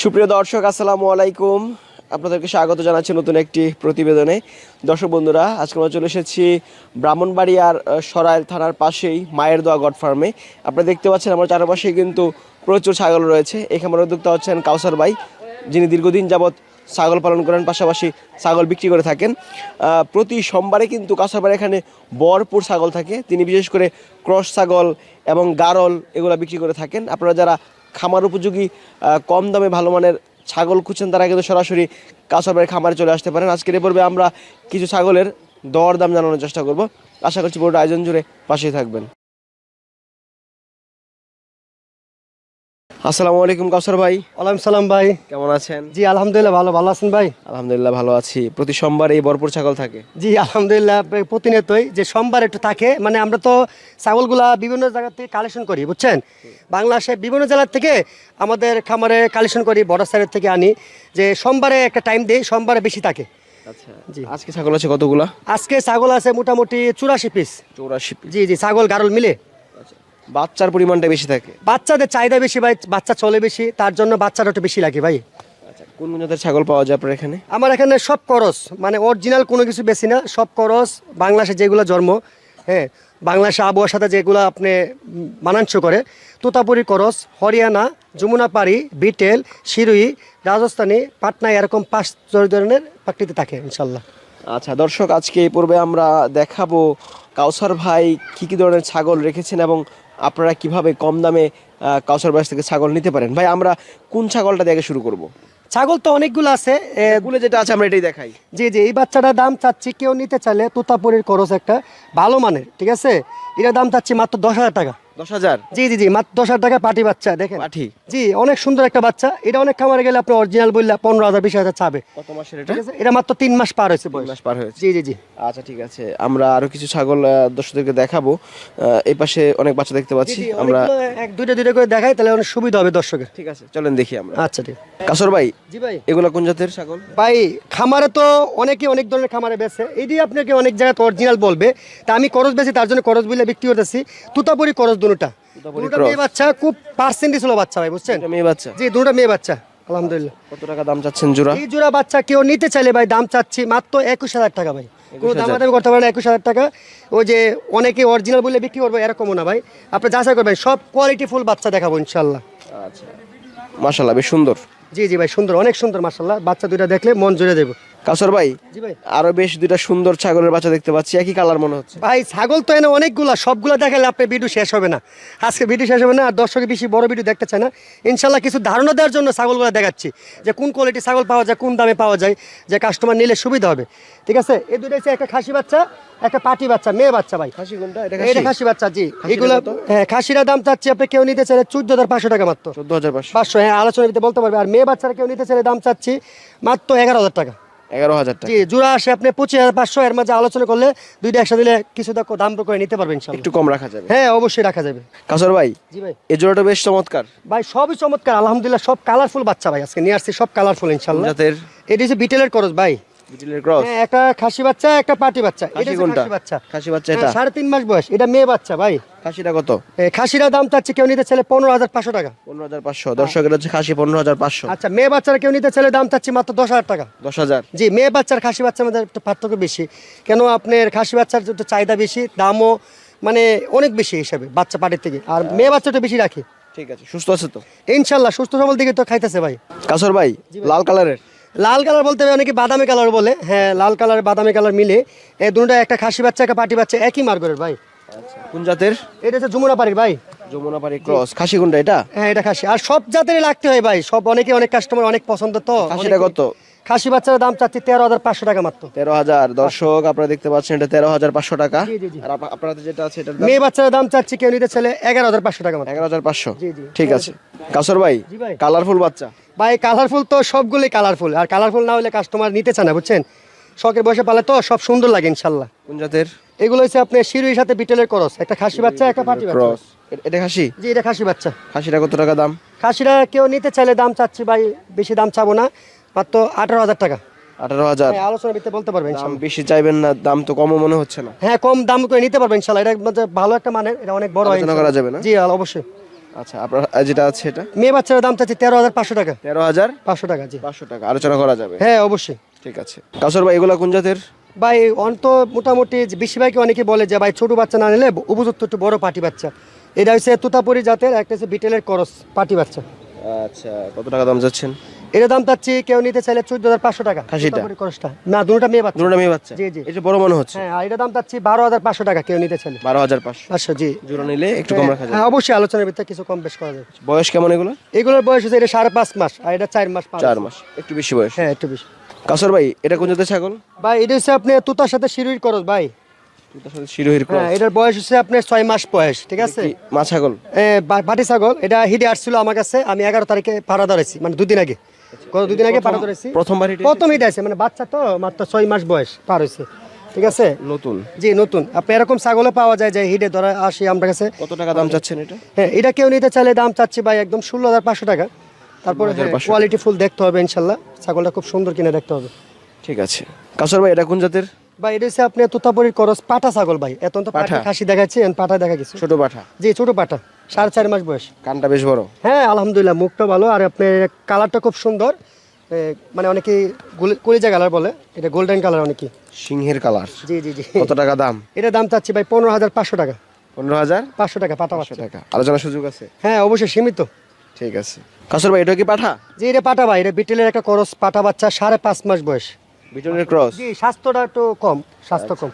সুপ্রিয় দর্শক, আসসালামু আলাইকুম। আপনাদেরকে স্বাগত জানাচ্ছি নতুন একটি প্রতিবেদনে। দর্শক বন্ধুরা, আজকে আমরা চলে এসেছি ব্রাহ্মণবাড়িয়ার সরাইল থানার পাশেই মায়ের দোয়া গড ফার্মে। আপনারা দেখতে পাচ্ছেন আমার চারপাশে কিন্তু প্রচুর ছাগল রয়েছে। এখানে উদ্যোক্তা হচ্ছেন কাউসার ভাই, যিনি দীর্ঘদিন যাবৎ ছাগল পালন করেন, পাশাপাশি ছাগল বিক্রি করে থাকেন। প্রতি সোমবারে কিন্তু ভাইয়ের এখানে বরপুর ছাগল থাকে। তিনি বিশেষ করে ক্রস ছাগল এবং গারল এগুলো বিক্রি করে থাকেন। আপনারা যারা খামার উপযোগী কম দামে ভালো মানের ছাগল খুঁজছেন, তারা কিন্তু সরাসরি কাঁচাবের খামারে চলে আসতে পারেন। আজকের এ পর্বে আমরা কিছু ছাগলের দর দাম জানানোর চেষ্টা করব। আশা করছি পুরোটা আয়োজন জুড়ে পাশেই থাকবেন। আসসালামু আলাইকুম কাউসার ভাই। ওয়ালাইকুম সালাম ভাই। কেমন আছেন? জি আলহামদুলিল্লাহ ভালো। ভালো আছেন ভাই? আলহামদুলিল্লাহ ভালো আছি। প্রতি সোমবার এই বরপুর ছাগল থাকে। জি আলহামদুলিল্লাহ প্রতিনিয়তই যে সোমবার একটু থাকে মানে আমরা তো ছাগলগুলা বিভিন্ন জায়গা থেকে কালেকশন করি বুঝছেন? বাংলাদেশের বিভিন্ন জেলার থেকে আমাদের খামারে কালেকশন করি বড় সাইডের থেকে আনি যে সোমবারে একটা টাইম দিই সোমবারে বেশি থাকে। আচ্ছা। জি। আজকে ছাগল আছে কতগুলা? আজকে ছাগল আছে মোটামুটি চুরাশি পিস চৌরাশি জি জি ছাগল গারল মিলে। বাচ্চার পরিমাণটা বেশি থাকে। বাচ্চাদের চাহিদা বেশি ভাই বাচ্চা চলে বেশি তার জন্য বাচ্চাটা একটু বেশি লাগে ভাই। আচ্ছা কোন কোন জাতের ছাগল পাওয়া যায় আপনার এখানে? আমার এখানে সব করস মানে অরিজিনাল কোনো কিছু বেশি না সব করস বাংলাদেশে যেগুলো জন্ম হ্যাঁ বাংলাদেশে আবহাওয়ার সাথে যেগুলো আপনি মানানসই করে তোতাপুরি করস হরিয়ানা যমুনাপাড়ি বিটেল শিরুই রাজস্থানী পাটনা এরকম পাঁচ ধরনের প্রাকৃতিক থাকে ইনশাল্লাহ। আচ্ছা দর্শক আজকে এই পর্বে আমরা দেখাবো কাউসার ভাই কি কি ধরনের ছাগল রেখেছেন এবং আপনারা কীভাবে কম দামে কাউসার বাস থেকে ছাগল নিতে পারেন? ভাই, আমরা কোন ছাগলটা দেখে শুরু করব? ছাগল তো অনেকগুলো আছে যেটা আছে আমরা এটাই দেখাই। জি জি এই বাচ্চাটার দাম চাচ্ছি কেউ নিতে চাইলে তোতাপুরির খরচ একটা ভালো মানের ঠিক আছে? এটার দাম চাচ্ছি মাত্র দশ হাজার টাকা। দশ হাজার? জি জি জি মাত্র দশ হাজার টাকা পাটি বাচ্চা দেখেন। পাঠি জি অনেক সুন্দর একটা বাচ্চা। এটা অনেক খামারে গেলে আপনি অরিজিনাল বললে পনেরো হাজার বিশ হাজার চাবে। কত মাসের এটা? এটা মাত্র তিন মাস পার হয়েছে মাস পার হয়েছে। জি জি জি। আচ্ছা ঠিক আছে। আমরা আরও কিছু ছাগল দর্শকদেরকে দেখাবো। আহ, এই পাশে অনেক বাচ্চা দেখতে পাচ্ছি। আমরা এক দুইটা দুইটা করে দেখাই তাহলে অনেক সুবিধা হবে দর্শকের। ঠিক আছে চলেন দেখি আমরা। আচ্ছা ঠিক। কাসর ভাই জি ভাই। এগুলা কোন জাতের ছাগল? ভাই খামারে তো অনেকে অনেক ধরনের খামারে বেছে এটি আপনাকে অনেক জায়গায় অরিজিনাল বলবে তা আমি করজ বেশি তার জন্য করজ বিলে বিক্রি করতেছি। তুতাপুরি করজ দুটা। দুটা মেয়ে বাচ্চা খুব পার্সেন্টেজ হলো বাচ্চা ভাই বুঝছেন? মেয়ে বাচ্চা। জি দুটা মেয়ে বাচ্চা আলহামদুলিল্লাহ। কত টাকা দাম চাচ্ছেন জোড়া? এই জোড়া বাচ্চা কেউ নিতে চাইলে ভাই দাম চাচ্ছি মাত্র একুশ হাজার টাকা ভাই। কোনো দাম দামি করতে পারেন একুশ হাজার টাকা। ওই যে অনেকে অরিজিনাল বলে বিক্রি করব এরকমও না ভাই। আপনি যাচাই করবেন সব কোয়ালিটি ফুল বাচ্চা দেখাবো ইনশাল্লাহ। আচ্ছা। মাশাল্লাহ বেশ সুন্দর। জি জি ভাই সুন্দর অনেক সুন্দর মার্শাল্লাহ বাচ্চা দুইটা দেখলে মন জুড়ে দেবো কাসর ভাই আরও বেশ দুইটা সুন্দর ছাগলের বাচ্চা দেখতে পাচ্ছি। একই কালার মনে হচ্ছে। ভাই ছাগল তো এনে অনেকগুলা সবগুলো দেখালে আপনি ভিডিও শেষ হবে না। আজকে ভিডিও শেষ হবে না আর দর্শকে বেশি বড় ভিডিও দেখতে চায় না। ইনশাল্লাহ কিছু ধারণা দেওয়ার জন্য ছাগলগুলো দেখাচ্ছি যে কোন কোয়ালিটি ছাগল পাওয়া যায় কোন দামে পাওয়া যায় যে কাস্টমার নিলে সুবিধা হবে। ঠিক আছে? এই দুটো হচ্ছে একটা খাসি বাচ্চা একটা পাটি বাচ্চা মেয়ে বাচ্চা ভাই। খাসি কোনটা? এটা খাসি? বাচ্চা জি। এগুলো হ্যাঁ খাসিরা দাম চাচ্ছি আপনি কেউ নিতে চাইলে চোদ্দ হাজার পাঁচশো টাকা মাত্র। চোদ্দ হাজার পাঁচশো। হ্যাঁ আলোচনা দিতে বলতে পারবে। আর মেয়ে বাচ্চারা কেউ নিতে চাইলে দাম চাচ্ছি মাত্র এগারো হাজার টাকা। এগারো হাজার টাকা। জি জোড়া আসে আপনি পঁচিশ হাজার পাঁচশো এর মাঝে আলোচনা করলে দুইটা একসাথে দিলে কিছু দাম করে নিতে পারবেন একটু কম রাখা যাবে। হ্যাঁ অবশ্যই রাখা যাবে। কাসর ভাই জি ভাই। এই জোড়াটা বেশ চমৎকার। ভাই সবই চমৎকার আলহামদুলিল্লাহ সব কালারফুল বাচ্চা ভাই আজকে নিয়ে আসছি সব কালারফুল ইনশাল্লাহ। এটি হচ্ছে বিটেলের করস ভাই। বিটেলের ক্রস হ্যাঁ একটা খাসি বাচ্চা একটা পাটি বাচ্চা। এটা কোনটা? খাসি বাচ্চা। খাসি বাচ্চা এটা? সাড়ে তিন মাস বয়স। এটা মেয়ে বাচ্চা ভাই। খাসিটা কত? খাসিরা দাম চাচ্ছে কেউ নিতে চাইলে পনেরো হাজার পাঁচশো টাকা। পনেরো হাজার পাঁচশো। হচ্ছে খাসি পনেরো হাজার পাঁচশো। আচ্ছা মেয়ে বাচ্চারা কেউ নিতে চাইলে দাম চাচ্ছি মাত্র দশ হাজার টাকা। দশ হাজার? জি মেয়ে বাচ্চার খাসি বাচ্চার মধ্যে একটু পার্থক্য বেশি। কেন আপনার খাসি বাচ্চার একটু চাহিদা বেশি দামও মানে অনেক বেশি হিসাবে বাচ্চা পাটির থেকে। আর মেয়ে বাচ্চাটা বেশি রাখি। ঠিক আছে সুস্থ আছে তো? ইনশাল্লাহ সুস্থ সবল দিকে তো খাইতেছে ভাই। কাসর ভাই। লাল কালারের? লাল কালার বলতে হবে অনেকে বাদামি কালার বলে। হ্যাঁ লাল কালার বাদামি কালার মিলে। এই দুটো একটা খাসি বাচ্চা একটা পাটি বাচ্চা একই মার্গরের ভাই। আচ্ছা কোন জাতের? এটা হচ্ছে যমুনা পাড়ির ভাই। যমুনাপাড়ি ক্রস। খাসি কোনটা এটা? হ্যাঁ এটা খাসি। আর সব জাতেরই লাগতে হয় ভাই। সব অনেকে অনেক কাস্টমার অনেক পছন্দ তো। খাসিটা কত? খাসি বাচ্চার দাম চাচ্ছি তেরো হাজার পাঁচশো টাকা মাত্র। তেরো হাজার। দর্শক আপনারা দেখতে পাচ্ছেন এটা তেরো হাজার পাঁচশো টাকা। আর আপনাদের যেটা আছে মেয়ে বাচ্চার দাম চাচ্ছি কেউ নিতে ছেলে এগারো হাজার পাঁচশো টাকা এগারো হাজার পাঁচশো। ঠিক আছে। কাসর ভাই। কালারফুল বাচ্চা। ভাই কালারফুল তো সবগুলোই কালারফুল আর কালারফুল না হলে কাস্টমার নিতে চায় না বুঝছেন? শখের বসে পালে তো সব সুন্দর লাগে ইনশাল্লাহ। কোন জাতের? এগুলো হচ্ছে আপনার শিরুর সাথে বিটেলের করস একটা খাসি বাচ্চা একটা পাটি বাচ্চা। এটা খাসি? জি এটা খাসি বাচ্চা। খাসিটা কত টাকা দাম? খাসিরা কেউ নিতে চাইলে দাম চাচ্ছি ভাই বেশি দাম চাবো না। মাত্র আঠারো হাজার টাকা। আঠারো হাজার। আলোচনা ভিত্তিতে বলতে পারবেন বেশি চাইবেন না দাম তো কমও মনে হচ্ছে না। হ্যাঁ কম দাম করে নিতে পারবেন ইনশাল্লাহ। এটা ভালো একটা মানে এটা অনেক বড় আলোচনা করা যাবে না? জি অবশ্যই। আচ্ছা আপনার যেটা আছে এটা? মেয়ে বাচ্চার দাম চাচ্ছি তেরো হাজার পাঁচশো টাকা। তেরো হাজার? পাঁচশো টাকা জি। পাঁচশো টাকা আলোচনা করা যাবে? হ্যাঁ অবশ্যই। ঠিক আছে। কাসর ভাই এগুলো কোন জাতের? ভাই অন্ত মোটামুটি বেশিরভাগই অনেকে বলে যে ভাই ছোট বাচ্চা না নিলে উপযুক্ত একটু বড় পাটি বাচ্চা। এটা হচ্ছে তুতাপুরি জাতের একটা হচ্ছে বিটেলের করস পাটি বাচ্চা। আচ্ছা কত টাকা দাম যাচ্ছেন? এর দাম চাচ্ছি কেউ নিতে চাইলে চোদ্দ হাজার পাঁচশো টাকা। খাসিটা? না দুটোটা মেয়ে বাচ্চা। দুটো মেয়ে বাচ্চা? জি, জি। এটা বড় মনে হচ্ছে। হ্যাঁ এটা দাম চাচ্ছি বারো হাজার পাঁচশো টাকা কেউ নিতে চাইলে। বারো হাজার পাঁচশো। আচ্ছা জি। জোড়া নিলে একটু কম রাখা যাবে হ্যাঁ অবশ্যই আলোচনার ভিতরে কিছু কম বেশ করা যাবে বয়স কেমন এগুলো? এগুলোর বয়স হচ্ছে এটা সাড়ে পাঁচ মাস আর এটা চার মাস চার মাস। একটু বেশি বয়স। হ্যাঁ একটু বেশি। কাসর ভাই এটা কোন জাতের ছাগল? ভাই এটা হচ্ছে আপনি তুতার সাথে শিরুই করস ভাই। এটার বয়স হচ্ছে আপনার ছয় মাস বয়স ঠিক আছে? মা ছাগল? বাটি ছাগল এটা হিডে আসছিল আমার কাছে আমি এগারো তারিখে পাড়া ধরেছি মানে দুদিন আগে। গত দুদিন আগে পাড়া ধরেছি। প্রথমবার প্রথম হিডে আছে মানে বাচ্চা তো মাত্র ছয় মাস বয়স পার হয়েছে ঠিক আছে? নতুন? জি নতুন। আপনি এরকম ছাগলও পাওয়া যায় যে হিডে ধরা আসি আমার কাছে। কত টাকা দাম চাচ্ছেন এটা? হ্যাঁ এটা কেউ নিতে চাইলে দাম চাচ্ছি ভাই একদম ষোলো হাজার পাঁচশো টাকা। তারপরে কোয়ালিটি ফুল দেখতে হবে ইনশাল্লাহ। ছাগলটা খুব সুন্দর কিনে দেখতে হবে। ঠিক আছে। কাসর ভাই এটা কোন জাতের? ভাই এটা হচ্ছে আপনি তোতাপুরির করস পাটা ছাগল ভাই। এত তো পাটা পাঠা? খাসি দেখাচ্ছি পাটা দেখা গেছে ছোট পাঠা? জি ছোট পাটা সাড়ে চার মাস বয়স। কানটা বেশ বড়? হ্যাঁ আলহামদুলিল্লাহ মুখটা ভালো আর আপনার কালারটা খুব সুন্দর। মানে অনেকে কলিজা কালার বলে এটা গোল্ডেন কালার অনেকে সিংহের কালার। জি জি জি। কত টাকা দাম? এটা দাম চাচ্ছি ভাই পনেরো হাজার পাঁচশো টাকা। পনেরো হাজার? পাঁচশো টাকা পাটা পাঁচশো টাকা। আলোচনার সুযোগ আছে? হ্যাঁ অবশ্যই সীমিত। ঠিক আছে। কাসর ভাই এটা কি পাঠা? যে এটা পাটা ভাই এটা বিটেলের একটা করস পাটা বাচ্চা সাড়ে পাঁচ মাস বয়স। বিটনের ক্রস জি স্বাস্থ্যটা একটু কম স্বাস্থ্য কম।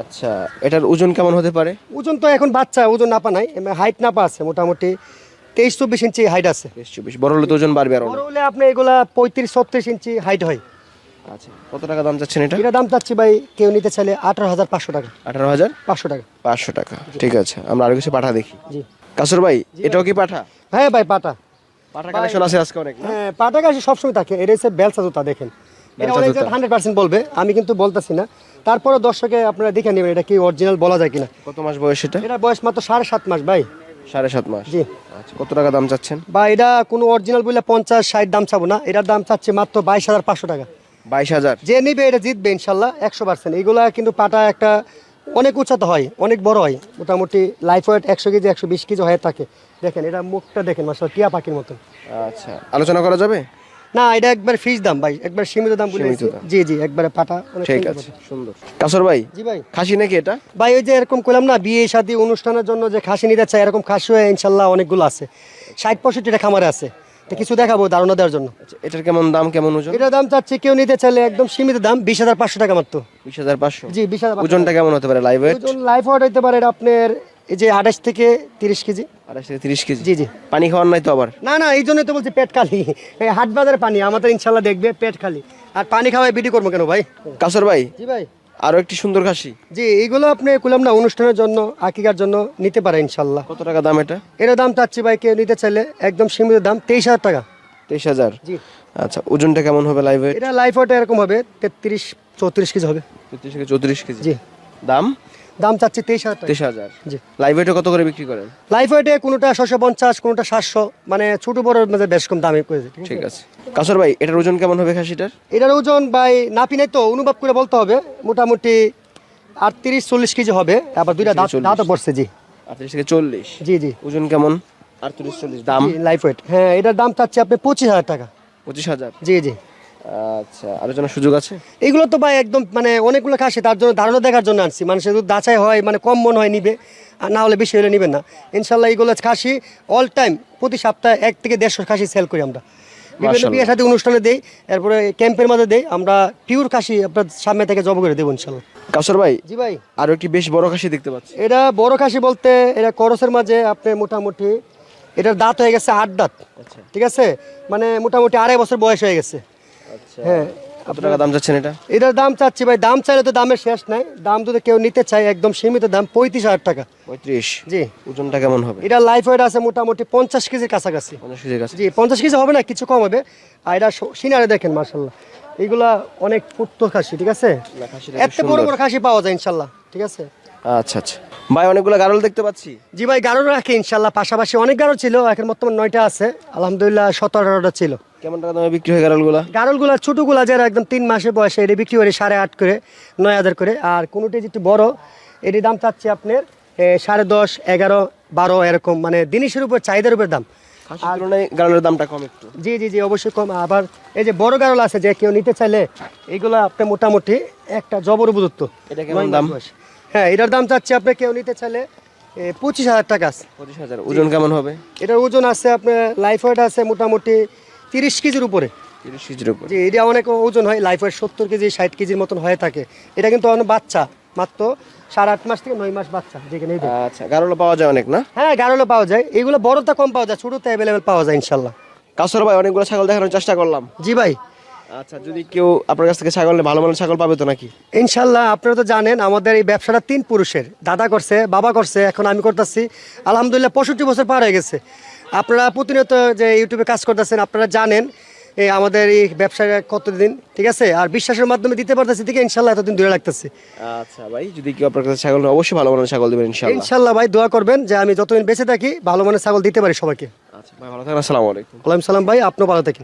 আচ্ছা এটার ওজন কেমন হতে পারে? ওজন তো এখন বাচ্চা ওজন নাপা নাই হাইট নাপা আছে মোটামুটি তেইশ চব্বিশ ইঞ্চি হাইট আছে। বেশ চব্বিশ বড় হলে তো ওজন বাড়বে আরও। বড় হলে আপনি এগুলা পঁয়ত্রিশ ছত্রিশ ইঞ্চি হাইট হয়। আচ্ছা কত টাকা দাম চাচ্ছেন এটা? এটা দাম চাচ্ছি ভাই কেউ নিতে চাইলে আঠারো হাজার পাঁচশো টাকা। আঠারো হাজার পাঁচশো টাকা। পাঁচশো টাকা ঠিক আছে আমরা আরও কিছু পাঠা দেখি। জি। কাসর ভাই এটাও কি পাঠা? হ্যাঁ ভাই পাটা পাঠা কালেকশন আছে আজকে অনেক? হ্যাঁ পাটা গাছ সবসময় থাকে এটা হচ্ছে বেলসা জুতা দেখেন। এটা বেলসা অনেক জুতা। হান্ড্রেড পার্সেন্ট বলবে আমি কিন্তু বলতেছি না। তারপরে দর্শকে আপনারা দেখে নেবেন এটা কি অরিজিনাল বলা যায় কিনা। কত মাস বয়স এটা? এটা বয়স মাত্র সাড়ে সাত মাস ভাই। সাড়ে সাত মাস। জি। আচ্ছা কত টাকা দাম চাচ্ছেন? বা এটা কোনো অরিজিনাল বললে পঞ্চাশ ষাট দাম চাবো না। এটার দাম চাচ্ছে মাত্র বাইশ হাজার পাঁচশো টাকা। বাইশ হাজার? যে নিবে এটা জিতবে ইনশাল্লাহ একশো পার্সেন্ট এইগুলা কিন্তু পাটা একটা অনেক উচ্চতা হয় অনেক বড় হয়। মোটামুটি লাইফ ওয়েট একশো কেজি একশো বিশ কেজি হয়ে থাকে। দেখেন এটা মুখটা দেখেন মাসাল টিয়া পাখির মতন। আচ্ছা আলোচনা করা যাবে? না এটা একবার ফিক্স দাম ভাই একবার সীমিত দাম বলে জি জি একবারে পাটা ঠিক আছে। সুন্দর। কাসর ভাই জি ভাই। খাসি নাকি এটা? ভাই ওই যে এরকম করলাম না বিয়ে শাদী অনুষ্ঠানের জন্য যে খাসি নিতে চাই এরকম খাসি হয়ে ইনশাল্লাহ অনেকগুলো আছে। ষাট পঁয়ষট্টিটা খামারে আছে। তো কিছু দেখাবো ধারণা দেওয়ার জন্য। আচ্ছা এটার কেমন দাম কেমন ওজন? এটার দাম চাচ্ছে কেউ নিতে চাইলে একদম সীমিত দাম বিশ হাজার পাঁচশো টাকা মাত্র। বিশ হাজার পাঁচশো? জি বিশ হাজার ওজনটা কেমন হতে পারে লাইভ ওয়েট ওজন লাইফ ওয়েট হইতে পারে আপনার এই যে আঠাশ থেকে তিরিশ কেজি। আড়াইশ থেকে তিরিশ কেজি। জি জি। পানি খাওয়ার নাই তো আবার? না না এই জন্যই তো বলছি পেট খালি। হাট বাজারের পানি আমাদের ইনশাল্লাহ দেখবে পেট খালি। আর পানি খাওয়াই বিডি করব কেন ভাই? কাসর ভাই জি ভাই। আরও একটি সুন্দর খাসি। জি এইগুলো আপনি কুলাম না অনুষ্ঠানের জন্য আকিকার জন্য নিতে পারে ইনশাল্লাহ। কত টাকা দাম এটা? এর দাম চাচ্ছি ভাই কেউ নিতে চাইলে একদম সীমিত দাম তেইশ হাজার টাকা। তেইশ হাজার? জি। আচ্ছা ওজনটা কেমন হবে লাইভ এটা লাইফ ওয়েট এরকম হবে তেত্রিশ চৌত্রিশ কেজি হবে। তেত্রিশ থেকে চৌত্রিশ কেজি। জি। দাম? দাম চাচ্ছি তেইশ হাজার তেইশ হাজার। জি। লাইভ ওয়েটে কত করে বিক্রি করেন? লাইফ ওয়েটে কোনোটা ছশো পঞ্চাশ কোনোটা সাতশো মানে ছোট বড় মধ্যে বেশ কম দামে করেছে ঠিক আছে? কাসর ভাই এটার ওজন কেমন হবে খাসিটার? এটার ওজন ভাই নাপি নাই তো অনুভব করে বলতে হবে মোটামুটি আটত্রিশ চল্লিশ কেজি হবে আবার দুইটা দাঁত 40 দাঁতও পড়ছে জি। আটত্রিশ থেকে চল্লিশ। জি জি। ওজন কেমন? আটত্রিশ চল্লিশ। দাম? লাইফ ওয়েট হ্যাঁ এটার দাম চাচ্ছি আপনি পঁচিশ হাজার টাকা। পঁচিশ হাজার। জি জি। আচ্ছা আলোচনার সুযোগ আছে? এগুলো তো ভাই একদম মানে অনেকগুলো খাসি তার জন্য ধারণা দেখার জন্য আনছি। মানুষের যদি দাচাই হয় মানে কম মন হয় নিবে আর না হলে বেশি হলে নিবেন না। ইনশাল্লাহ এগুলো খাসি অল টাইম প্রতি সপ্তাহে এক থেকে দেড়শো খাসি সেল করি আমরা। বিভিন্ন। বিয়ের সাথে অনুষ্ঠানে দেই এরপরে ক্যাম্পের মধ্যে দেই আমরা পিওর খাসি আপনার সামনে থেকে জব করে দেবো ইনশাল্লাহ। কাসর ভাই জি ভাই। আরও একটি বেশ বড় খাসি দেখতে পাচ্ছি। এটা বড় খাসি বলতে এটা করসের মাঝে আপনি মোটামুটি এটার দাঁত হয়ে গেছে আট দাঁত। আচ্ছা। ঠিক আছে? মানে মোটামুটি আড়াই বছর বয়স হয়ে গেছে। হ্যাঁ কত টাকা দাম এটা? এটার দাম চাচ্ছি ভাই দাম চাইলে তো দামের শেষ নাই। দাম যদি কেউ নিতে চায় একদম সীমিত দাম পঁয়ত্রিশ হাজার টাকা। পঁয়ত্রিশ? জি। ওজনটা কেমন হবে? এটা লাইফ ওয়েট আছে মোটামুটি পঞ্চাশ কেজির কাছাকাছি। পঞ্চাশ কেজির কাছে জি পঞ্চাশ কেজি হবে না কিছু কম হবে। আর এটা স- সিনারে দেখেন মার্শাল্লাহ এগুলা অনেক পুত্ত খাসি ঠিক আছে? এত বড় বড় খাসি পাওয়া যায় ইনশাল্লাহ ঠিক আছে? আচ্ছা আচ্ছা। ভাই অনেকগুলো গারল দেখতে পাচ্ছি। জি ভাই গাড়ো রাখে ইনশাল্লাহ পাশাপাশি অনেক গাড়ো ছিল এখন বর্তমান নয়টা আছে। আলহামদুলিল্লাহ সতেরো আঠারোটা ছিল। কেমন টাকা দামে বিক্রি হয় গারলগুলা? গাড়লগুলা ছোটোগুলা যারা একদম তিন মাসে বয়সে এটি বিক্রি করে সাড়ে আট করে নয় হাজার করে। আর কোনোটি যেটি বড় এটির দাম চাচ্ছে আপনার সাড়ে দশ এগারো বারো এরকম। মানে জিনিসের উপর চাহিদার উপর দাম। গারলের দামটা কম একটু। জি জি জি অবশ্যই কম। আবার এই যে বড় গারল আছে যে কেউ নিতে চাইলে এগুলো আপনি মোটামুটি একটা জবর উপযুক্ত। এটা কেমন দাম? হ্যাঁ এটার দাম চাচ্ছে আপনি কেউ নিতে চাইলে পঁচিশ হাজার টাকা আছে। পঁচিশ হাজার। ওজন কেমন হবে? এটার ওজন আছে আপনার লাইফ ওয়েট আছে মোটামুটি তিরিশ কেজির উপরে। তিরিশ কেজির উপর। জি এটা অনেক ওজন হয় লাইফ ওয়েট সত্তর কেজি ষাট কেজির মতন হয়ে থাকে। এটা কিন্তু অনেক বাচ্চা মাত্র সাড়ে আট মাস থেকে নয় মাস বাচ্চা যেখানে আচ্ছা গারলও পাওয়া যায় অনেক না? হ্যাঁ গারোলো পাওয়া যায়। এগুলো বড়টা কম পাওয়া যায় ছোটোতে অ্যাভেলেবেল পাওয়া যায় ইনশাল্লাহ। কাসর ভাই অনেকগুলো ছাগল দেখানোর চেষ্টা করলাম। জি ভাই। আচ্ছা যদি কেউ আপনার কাছ থেকে ছাগল ভালো ছাগল পাবে তো নাকি? ইনশাল্লাহ আপনারা তো জানেন আমাদের এই ব্যবসাটা তিন পুরুষের। দাদা করছে বাবা করছে এখন আমি করতেছি। আলহামদুলিল্লাহ পঁয়ষট্টি বছর পার হয়ে গেছে। আপনারা প্রতিনিয়ত যে ইউটিউবে কাজ করতেছেন আপনারা জানেন এই আমাদের এই কতদিন ঠিক আছে? আর বিশ্বাসের মাধ্যমে দিতে পারতেছি থেকে ইনশাল্লাহ এতদিন দূরে লাগতেছে আচ্ছা ভাই যদি কেউ আপনার কাছে ছাগল অবশ্যই ভালো মানের ছাগল দেবেন ইনশাআল্লাহ ইনশাল্লাহ ভাই দোয়া করবেন যে আমি যতদিন বেঁচে থাকি ভালো মানের ছাগল দিতে পারি সবাইকে। আচ্ছা ভাই ভালো থাকেন আসসালামু আলাইকুম। ওয়ালাইকুম সালাম ভাই আপনিও ভালো থাকেন।